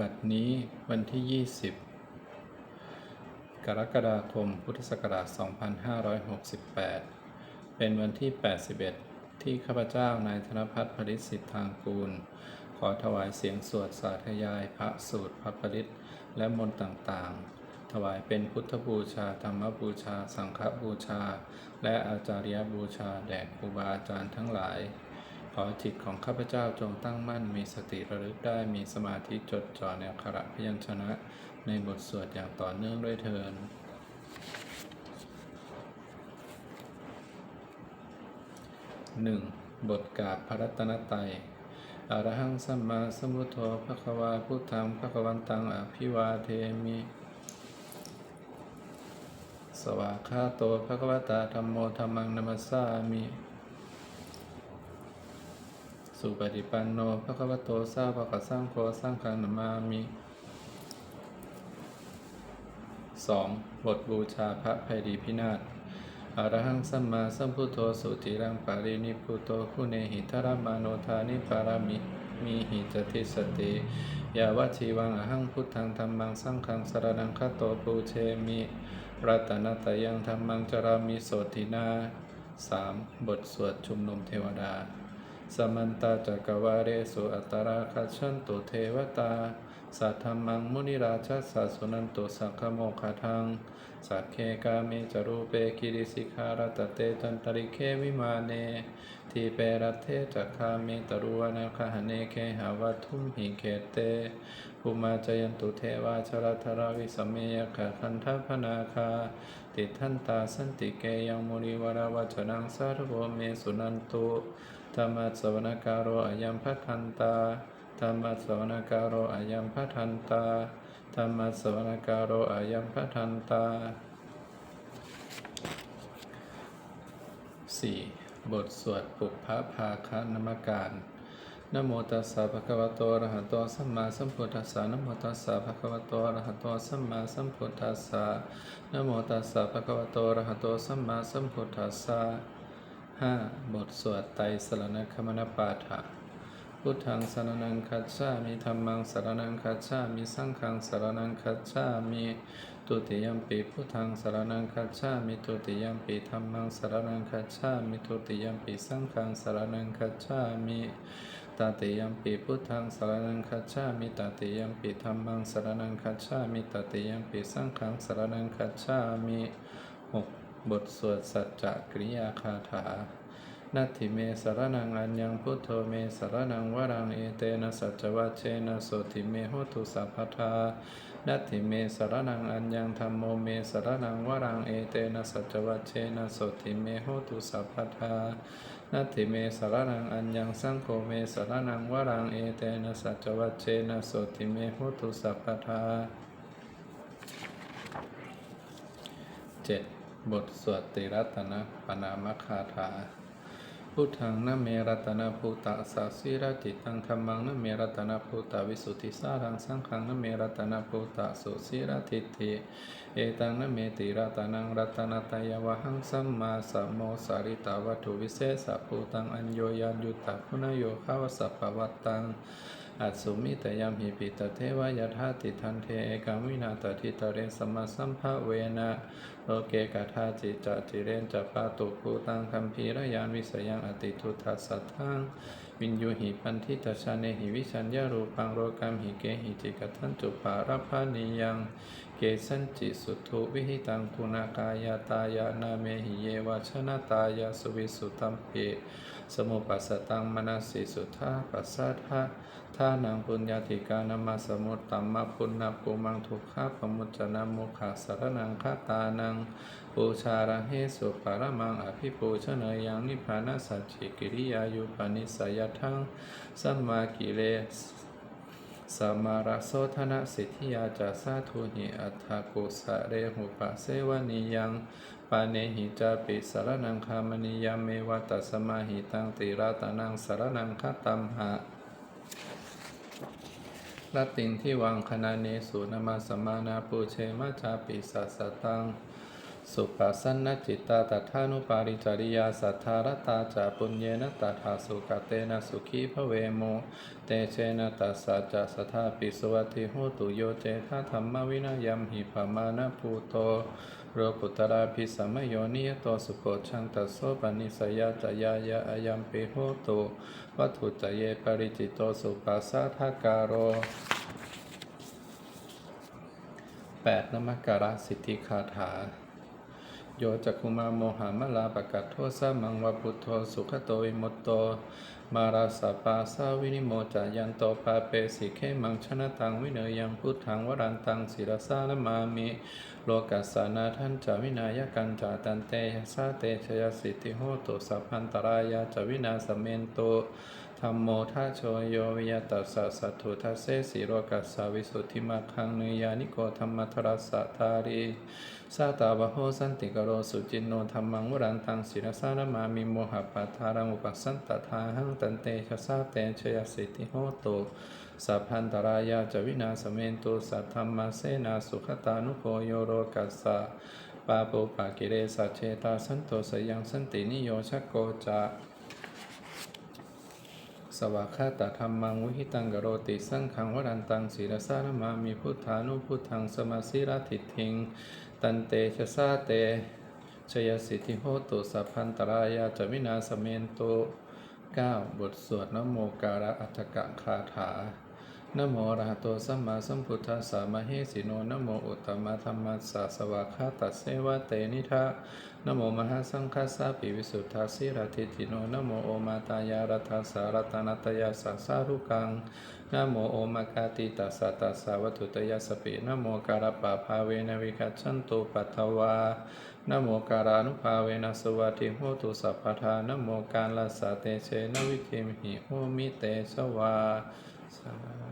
บัดนี้วันที่ 20 กรกฎาคม พุทธศักราช 2568 เป็นวันที่ 81 ที่ข้าพเจ้านายธนพัฒน์ผลิตสิทธางกูล ขอถวายเสียงสวดสาธยายพระสูตรพระผลิตและมนต์ต่างๆ ถวายเป็นพุทธบูชา ธรรมบูชา สังฆบูชา และอาจาริยบูชา แด่ครูบาอาจารย์ทั้งหลาย ขอจิตของข้าพเจ้าจงตั้งมั่นมีสติระลึกได้มีสมาธิจดจ่อในขระพยัญชนะ ในบทสวดอย่างต่อเนื่องด้วยเทินหนึ่งบทกาบพระรัตนตรัยอรหังสัมมาสัมพุทโธภควาพุทธังภควันตังอภิวาเทมิ สวากขาโตภควตาธรรมโมธรรมังนัมสสามิ สุปฏิปันโนภะคะวะโตสาวกสังโฆสังฆังนามามิ 2. บทบูชาพระภัยดีพินาศอรหังสัมมาสัมพุทโธสุติรังปารินิพุโตคุเนหิทรมาโนทานิปารามิมีหิจติสติยาวชีวังอหังพุทธังธรรมังสังฆังสารนังคตโตปูเชมิรัตนตยังธรรมังจรามิโสตินา 3. บทสวดชุมนุมเทวดา สมันตาจักวาเรสุอัตตราคัจฉันตุเทวตา สัทธรรมังมุนิราชสัสสุนันตุสักขโมคทัง สักเคกามิจรูปเปกิริสิกขารตเตจันตริเควิมาเน ทีเปรัตเทจักคามิตรุวนาคหเนเคหาวัตุมหิเขเตภูมาจยันตุเทวาชรธราวิสมเมยขคันทัพนาคา ติทันตาสันติเกยังมุนิวราวจนังสารโวเมสุนันตุ ธรรมะสวนการโรอายัมพัทันตาธรรมะสวนการโรอายัมพัทันตาธรรมะสวนการโรอายัมพัทันตา 4. บทสวดปุพพภาคานมการนโมตัสสะภะคะวะโตอะระหะโตสัมมาสัมพุทธัสสะนโมตัสสะภะคะวะโตอะระหะโตสัมมาสัมพุทธัสสะนโมตัสสะภะคะวะโตอะระหะโตสัมมาสัมพุทธัสสะ 5. บทสวดไตรสรณคมนปาฐะพุทธังสรนังคัจฉามิธรรมังสรนังคัจฉามิสังฆังสรนังคัจฉามิตุติยมปีพุทธังสรนังคัจฉามิตุติยมปีธรรมังสรนังคัจฉามิตุติยมปีสังฆังสรนังคัจฉามิตติยมปีพุทธังสรนังคัจฉามิตติยมปีธรรมังสรนังคัจฉามิตติยมปีสังฆังสรนังคัจฉามิ 6. บทสวดสัจจกริยาคาถานัตถิเมสรนังอัญญังพุทโธเมสรนังวรังเอเตนะสัจจวัชเชนะโสติเมโหตุสัพพทานัตถิเมสรนังอัญญังธรรมโมเมสรนังวรังเอเตนะสัจจวัชเชนะโสติเมโหตุสัพพทานัตถิเมสรนังอัญญังสังโฆเมสรนังวรังเอเตนะสัจจวัชเชนะโสติเมโหตุสัพพทา 7. บทสวดติรัตนะปนามคาถา พุทธังนเมรัตนะภูตะสัสสิรจิตังธรรมังนเมรัตนะภูตะวิสุทธิสารังสังฆังนเมรัตนะภูตะสุสิรทิฏฐิเอตังนเมติรัตนังรัตนตยวหังสัมมาสัมโมสาริตาวัตถุวิเศษภูตังอัญโยยันยุตตะพุนโยขาวสัพพวัตตังอัตสุมิตยามหิปิตเทวายถาติทันเทเอกามินาตทิตเรสมมาสัมภเวนะ โลเกกาธาจิจจิเรนจัปาตุภูตังคัมภีรยานวิสยังอติทุทัสสัทธังวินยูหิปันทิตชาเนหิวิชัญญารูปังโรกัมหิเกหิจิกทันจุปารพานิยังเกสันจิสุทุวิหิตังคุณากายตายานาเมหิเยวชนะตายาสุวิสุตัมเปสมุปัสสตังมนัสสิสุทธาปัสสัทธาทานังปุญญาธิกานามาสมุตตัมมาปุณณปุมังทุกขาปมุจจนามุขาสารนังคาตานังปูชาระเหสุปารมังอภิปูชเนยยังนิพพานาสัจจิกิริยายุปนิสยทังสัมมากิเลสสมมาระโสธนะสิทธิยาจาสาธุหิอัฏฐกุสะเรหุปะเสวนิยังปาเนหิจาปิสารนังคามนิยามเมวัตสมาหิตังติราตานังสารนังคตัมหะลตินที่วังคณาเนสุนมาสมานาปูเชมาจาปิสัสตัง สุปัสสนจิตตาตัทานุปาริจาริยาสัทธารตาจาปุญเยนะตัทาสุกเตนะสุขีภเวโมเตเชนะตัสสะจะสทธาปิสวัติโหตุโยเจทาธรรมวินัยมหิปมานะภูโตโรกุตราภิสัมโยนิยโตสุโขชังตัสโสปนิสยาจยายะอยัมปิโหตุวัตถุจเยปริจิตโตสุปัสสะทาการโร 8. นมักการะสิทธิคาถา โยจักคุมาโมหามลาปกัตโทสะมังวะพุทโธสุขโตวิมุตโตมาราสปาสาวินิโมจายันโตปาเปสิเคมังชนะตังวิเนยังพุทธังวรันตังศิรสาลมามิโลกัสสานาทันจาวินายกันจาตันเตยสาเตชยสิทธิโหตุสัพพันตรายาจาวินาสเมนโตธรรมโมทาโชโยวิยตัสสะสัตถุทัสเสสิโรกัสสาวิสุทธิมาคังเนยานิโกธรรมทรัสสะทารีสาตาบะโหสันติกโรสุจินโนธรรมังวรันตังศิรสานามามิโมหะปัทารังอุปัสสันตทาหังตันเตชะสาเตชยสิทธิโหตุสัพพันตรายาจวินาสเมนตุสัทธรรมเสนาสุขตานุโกโยโรกัสสะปาปุปะกิเรสัจเชตาสันโตสยังสันตินิโยชโกจะสวากขาตธรรมังวิหิตังกโรติสังขังวรันตังศีรสารมามีพุทธานุพุทธังสมาสิรติทิง ตันเตชะสาเตชยสิทธิโหตุสัพพันตรายาจวินาสเมนโต 9. บทสวดนโมการะอัตถกะคาถา นโมอรหะโตสัมมาสัมพุทธัสสะมะเหสิโนนโมอุตตมะธรรมัสสะสวากขาตัสเสวะเตนิทะนโมมหาสังฆัสสะปิวิสุทธัสสิรติติโนนโมโอมาตายารัตสารตนัตยาสัสสารุกังนโมโอมากาติตัสสะตัสสะวัตถุตยสปินโมการปะภาเวนะวิกัจฉันตุปัทวานโมการานุภาเวนะสวัสดิโหตุสัพพทานโมการลสสะเตเชนวิเคมหิโหมิเตสวาสา